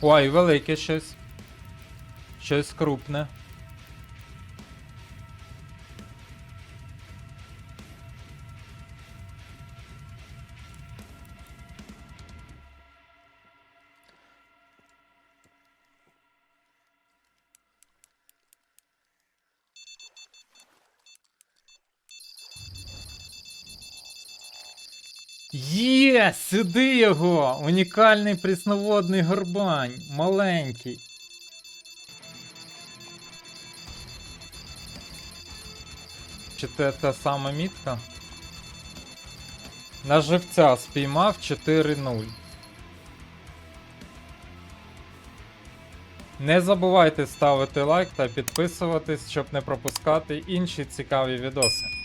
Ой, велике щось. Щось крупне. Є, сюди його! Унікальний прісноводний горбань. Маленький. Чи це та сама мітка? На живця спіймав 4-0. Не забувайте ставити лайк та підписуватись, щоб не пропускати інші цікаві відоси.